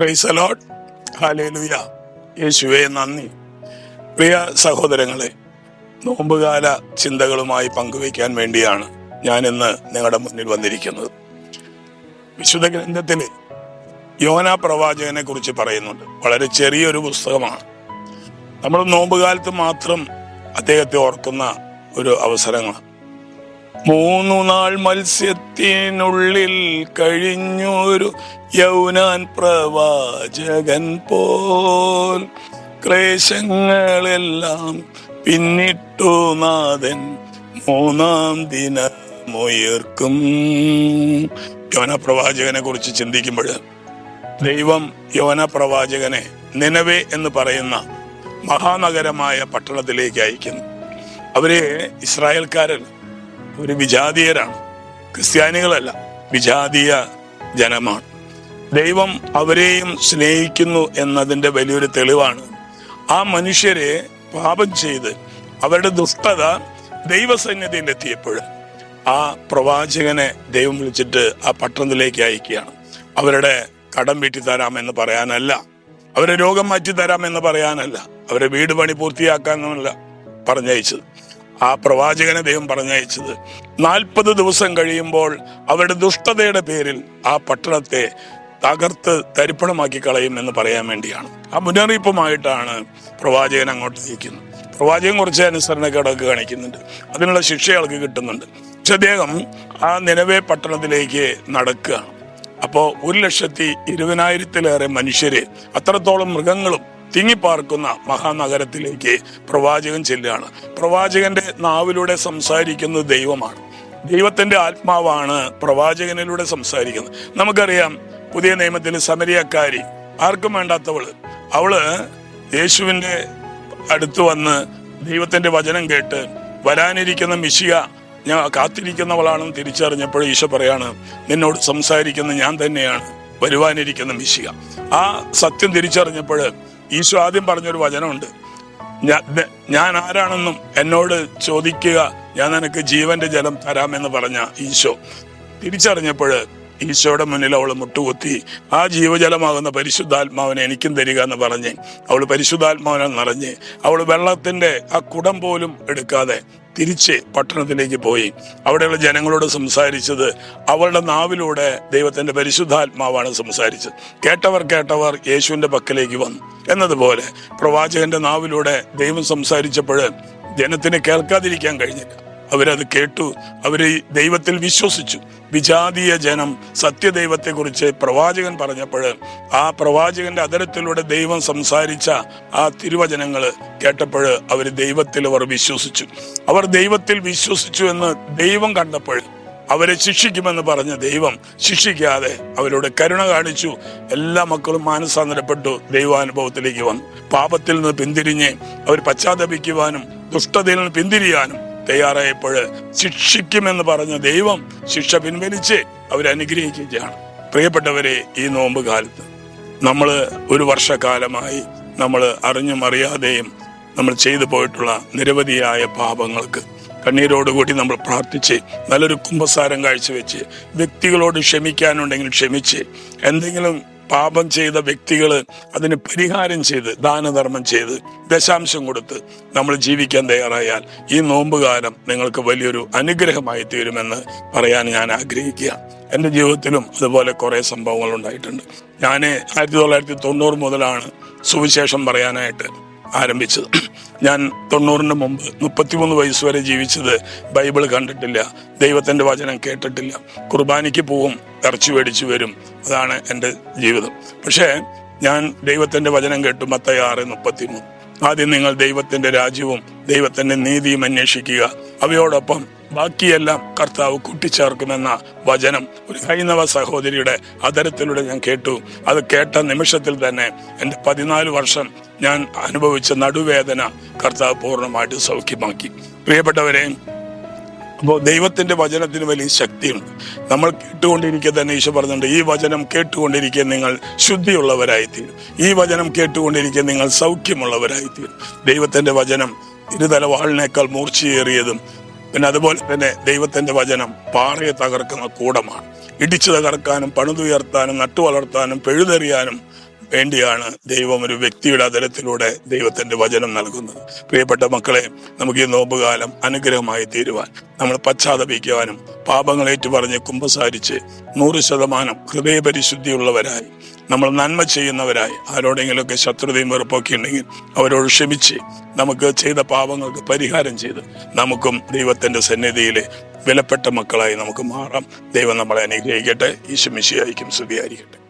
Price allot hallelujah യേശുവേ നന്ദി. പ്രിയ സഹോദരങ്ങളെ നോമ്പുകാല ചിന്തകളുമായി പങ്കുവയ്ക്കാൻ വേണ്ടിയാണ് ഞാൻ ഇന്ന് നിങ്ങളുടെ മുന്നിൽ വന്നിരിക്കുന്നത്. വിശുദ്ധ ഗ്രന്ഥത്തിൽ യോന പ്രവാചകനെ കുറിച്ച് പറയുന്നുണ്ട്. വളരെ ചെറിയൊരു പുസ്തകമാണ്. നമ്മൾ നോമ്പുകാലത്ത് മാത്രം അദ്ദേഹത്തെ ഓർക്കുന്ന ഒരു അവസരങ്ങളാണ്. മൂന്നു നാൾ മത്സ്യത്തിനുള്ളിൽ കഴിഞ്ഞൊരു യൗനാൻ പ്രവാചകൻ പോൽ. ക്ലേശങ്ങളെല്ലാം പിന്നിട്ടു നാഥൻ മൂന്നാം ദിനമുയർക്കും. യോന പ്രവാചകനെ കുറിച്ച് ചിന്തിക്കുമ്പോൾ ദൈവം യോന പ്രവാചകനെ നിലവേ എന്ന് പറയുന്ന മഹാനഗരമായ പട്ടണത്തിലേക്ക് അയക്കുന്നു. അവരെ ഇസ്രായേൽക്കാരല്ല ഒരു വിജാതീയരാണ്. ക്രിസ്ത്യാനികളല്ല വിജാതീയ ജനമാണ്. ദൈവം അവരെയും സ്നേഹിക്കുന്നു എന്നതിന്റെ വലിയൊരു തെളിവാണ്. ആ മനുഷ്യരെ പാപം ചെയ്ത് അവരുടെ ദുഷ്ടത ദൈവസന്നിധിയിൽ ആ പ്രവാചകനെ ദൈവം വിളിച്ചിട്ട് ആ പട്ടണത്തിലേക്ക് അയക്കുകയാണ്. അവരുടെ കടം വീട്ടി തരാമെന്ന് പറയാനല്ല. അവരെ രോഗം മാറ്റി തരാമെന്ന് പറയാനല്ല. അവരെ വീട് പണി പൂർത്തിയാക്കാനല്ല പറഞ്ഞയച്ചത്. ആ പ്രവാചകനെ ദൈവം പറഞ്ഞയച്ചത്. നാൽപ്പത് ദിവസം കഴിയുമ്പോൾ അവരുടെ ദുഷ്ടതയുടെ പേരിൽ ആ പട്ടണത്തെ തകർത്ത് തരിപ്പണമാക്കി കളയും എന്ന് പറയാൻ വേണ്ടിയാണ്. ആ മുന്നറിയിപ്പുമായിട്ടാണ് പ്രവാചകൻ അങ്ങോട്ട് നയിക്കുന്നത് പ്രവാചകൻ കുറച്ച് അനുസരണക്കേടൊക്കെ കാണിക്കുന്നുണ്ട്. അതിനുള്ള ശിക്ഷ കിട്ടുന്നുണ്ട്. പക്ഷെ അദ്ദേഹം ആ നിലവേ പട്ടണത്തിലേക്ക് നടക്കുക അപ്പോൾ ഒരു ലക്ഷത്തി ഇരുപതിനായിരത്തിലേറെ മനുഷ്യര് അത്രത്തോളം മൃഗങ്ങളും തിങ്ങിപ്പാർക്കുന്ന മഹാനഗരത്തിലേക്ക് പ്രവാചകൻ ചെല്ലുകയാണ്. പ്രവാചകന്റെ നാവിലൂടെ സംസാരിക്കുന്ന ദൈവമാണ്. ദൈവത്തിന്റെ ആത്മാവാണ് പ്രവാചകനിലൂടെ സംസാരിക്കുന്നത്. നമുക്കറിയാം പുതിയ നിയമത്തിൽ സമരിയക്കാരി ആർക്കും വേണ്ടാത്തവൾ അവൾ യേശുവിന്റെ അടുത്ത് വന്ന് ദൈവത്തിന്റെ വചനം കേട്ട് വരാനിരിക്കുന്ന മിശിക ഞാൻ കാത്തിരിക്കുന്നവളാണെന്ന് തിരിച്ചറിഞ്ഞപ്പോൾ ഈശോ പറയാണ് നിന്നോട് സംസാരിക്കുന്ന ഞാൻ തന്നെയാണ് വരുവാനിരിക്കുന്ന മിശിക ആ സത്യം തിരിച്ചറിഞ്ഞപ്പോൾ ഈശോ ആദ്യം പറഞ്ഞൊരു വചനമുണ്ട്. ഞാൻ ആരാണെന്നും എന്നോട് ചോദിക്കുക ഞാൻ നിനക്ക് ജീവന്റെ ജലം തരാമെന്ന് പറഞ്ഞ ഈശോ. തിരിച്ചറിഞ്ഞപ്പോൾ ഈശോയുടെ മുന്നിൽ അവൾ മുട്ടുകുത്തി ആ ജീവജലമാകുന്ന പരിശുദ്ധാത്മാവിനെ എനിക്കും തരിക എന്ന് പറഞ്ഞ് അവൾ പരിശുദ്ധാത്മാവിനെ നിറഞ്ഞ് അവൾ വെള്ളത്തിന്റെ ആ കുടം പോലും എടുക്കാതെ തിരിച്ച് പട്ടണത്തിലേക്ക് പോയി. അവിടെയുള്ള ജനങ്ങളോട് സംസാരിച്ചത് അവളുടെ നാവിലൂടെ ദൈവത്തിന്റെ പരിശുദ്ധാത്മാവാണ് സംസാരിച്ചത്. കേട്ടവർ കേട്ടവർ യേശുവിന്റെ പക്കലേക്ക് വന്നു. എന്നതുപോലെ പ്രവാചകന്റെ നാവിലൂടെ ദൈവം സംസാരിച്ചപ്പോൾ ജനത്തിന് കേൾക്കാതിരിക്കാൻ കഴിഞ്ഞില്ല. അവരത് കേട്ടു. അവർ ദൈവത്തിൽ വിശ്വസിച്ചു. വിജാതീയ ജനം സത്യദൈവത്തെക്കുറിച്ച് പ്രവാചകൻ പറഞ്ഞപ്പോൾ ആ പ്രവാചകന്റെ അതരത്തിലൂടെ ദൈവം സംസാരിച്ച ആ തിരുവചനങ്ങൾ കേട്ടപ്പോൾ അവർ ദൈവത്തിൽ അവർ വിശ്വസിച്ചു. അവർ ദൈവത്തിൽ വിശ്വസിച്ചു എന്ന് ദൈവം കണ്ടപ്പോൾ അവരെ ശിക്ഷിക്കുമെന്ന് പറഞ്ഞ ദൈവം ശിക്ഷിക്കാതെ അവരോട് കരുണ കാണിച്ചു. എല്ലാ മക്കളും മാനസാന്തരപ്പെട്ടു. ദൈവാനുഭവത്തിലേക്ക് വന്നു. പാപത്തിൽ നിന്ന് പിന്തിരിഞ്ഞ് അവർ പശ്ചാത്തപിക്കുവാനും ദുഷ്ടതയിൽ നിന്ന് പിന്തിരിയാനും തയ്യാറായപ്പോൾ ശിക്ഷിക്കുമെന്ന് പറഞ്ഞ ദൈവം ശിക്ഷ പിൻവലിച്ച് അവരെ അനുഗ്രഹിക്കുകയാണ് പ്രിയപ്പെട്ടവരെ ഈ നോമ്പ് കാലത്ത് നമ്മൾ ഒരു വർഷക്കാലമായി നമ്മൾ അറിഞ്ഞും അറിയാതെയും നമ്മൾ ചെയ്തു പോയിട്ടുള്ള നിരവധിയായ പാപങ്ങൾക്ക് കണ്ണീരോടുകൂടി നമ്മൾ പ്രാർത്ഥിച്ച് നല്ലൊരു കുംഭസാരം കാഴ്ചവെച്ച് വ്യക്തികളോട് ക്ഷമിക്കാനുണ്ടെങ്കിൽ ക്ഷമിച്ച് എന്തെങ്കിലും പാപം ചെയ്ത വ്യക്തികൾ അതിന് പരിഹാരം ചെയ്ത് ദാനധർമ്മം ചെയ്ത് ദശാംശം കൊടുത്ത് നമ്മൾ ജീവിക്കാൻ തയ്യാറായാൽ ഈ നോമ്പുകാലം നിങ്ങൾക്ക് വലിയൊരു അനുഗ്രഹമായി തീരുമെന്ന് പറയാൻ ഞാൻ ആഗ്രഹിക്കുക. എന്റെ ജീവിതത്തിലും അതുപോലെ കുറേ സംഭവങ്ങൾ ഉണ്ടായിട്ടുണ്ട്. ഞാൻ ആയിരത്തി തൊള്ളായിരത്തി തൊണ്ണൂറ് മുതലാണ് സുവിശേഷം പറയാനായിട്ട് ആരംഭിച്ചത്. ഞാൻ തൊണ്ണൂറിന് മുമ്പ് മുപ്പത്തിമൂന്ന് വയസ്സ് വരെ ജീവിച്ചത് ബൈബിൾ കണ്ടിട്ടില്ല ദൈവത്തിന്റെ വചനം കേട്ടിട്ടില്ല. കുർബാനയ്ക്ക് പോവും ഇറച്ചി മേടിച്ചു വരും. അതാണ് എന്റെ ജീവിതം. പക്ഷേ ഞാൻ ദൈവത്തിന്റെ വചനം കേട്ടു മത്തയാറ് മുപ്പത്തിമൂന്ന്. ആദ്യം നിങ്ങൾ ദൈവത്തിന്റെ രാജ്യവും ദൈവത്തിന്റെ നീതിയും അന്വേഷിക്കുക. അവയോടൊപ്പം ബാക്കിയെല്ലാം കർത്താവ് കൂട്ടിച്ചേർക്കുമെന്ന വചനം ഒരു ഹൈന്ദവ സഹോദരിയുടെ അതരത്തിലൂടെ ഞാൻ കേട്ടു. അത് കേട്ട നിമിഷത്തിൽ തന്നെ എന്റെ പതിനാല് വർഷം ഞാൻ അനുഭവിച്ച നടുവേദന കർത്താവ് പൂർണമായിട്ട് സൗഖ്യമാക്കി. പ്രിയപ്പെട്ടവരെ അപ്പോൾ ദൈവത്തിന്റെ വചനത്തിന് വലിയ ശക്തിയുണ്ട്. നമ്മൾ കേട്ടുകൊണ്ടിരിക്കുക തന്നെ ഈശോ പറഞ്ഞിട്ടുണ്ട് ഈ വചനം കേട്ടുകൊണ്ടിരിക്കുക നിങ്ങൾ ശുദ്ധിയുള്ളവരായിത്തീരും. ഈ വചനം കേട്ടുകൊണ്ടിരിക്കുക നിങ്ങൾ സൗഖ്യമുള്ളവരായിത്തീരും. ദൈവത്തിന്റെ വചനം ഇരുതല വാളിനേക്കാൾ മൂർച്ചയേറിയതും പിന്നെ അതുപോലെ തന്നെ ദൈവത്തിന്റെ വചനം പാറയെ തകർക്കുന്ന കൂടമാണ്. ഇടിച്ചു തകർക്കാനും പണിതുയർത്താനും നട്ടുവളർത്താനും പെഴുതെറിയാനും വേണ്ടിയാണ് ദൈവം ഒരു വ്യക്തിയുടെ അതരത്തിലൂടെ ദൈവത്തിന്റെ വചനം നൽകുന്നത്. പ്രിയപ്പെട്ട മക്കളെ നമുക്ക് ഈ നോമ്പുകാലം അനുഗ്രഹമായി തീരുവാൻ നമ്മൾ പശ്ചാത്തപിക്കുവാനും പാപങ്ങൾ ഏറ്റുപറഞ്ഞ് കുമ്പസാരിച്ച് നൂറ് ശതമാനം ഹൃദയപരിശുദ്ധിയുള്ളവരായി നമ്മൾ നന്മ ചെയ്യുന്നവരായി. ആരോടെങ്കിലുമൊക്കെ ശത്രുതയും വെറുപ്പൊക്കെ ഉണ്ടെങ്കിൽ അവരോട് ക്ഷമിച്ച് നമുക്ക് ചെയ്ത പാപങ്ങൾക്ക് പരിഹാരം ചെയ്ത് നമുക്കും ദൈവത്തിന്റെ സന്നിധിയിൽ വിലപ്പെട്ട മക്കളായി നമുക്ക് മാറാം. ദൈവം നമ്മളെ അനുഗ്രഹിക്കട്ടെ. ഈശ്വമിശിയായിരിക്കും സ്തുതിയായിരിക്കട്ടെ.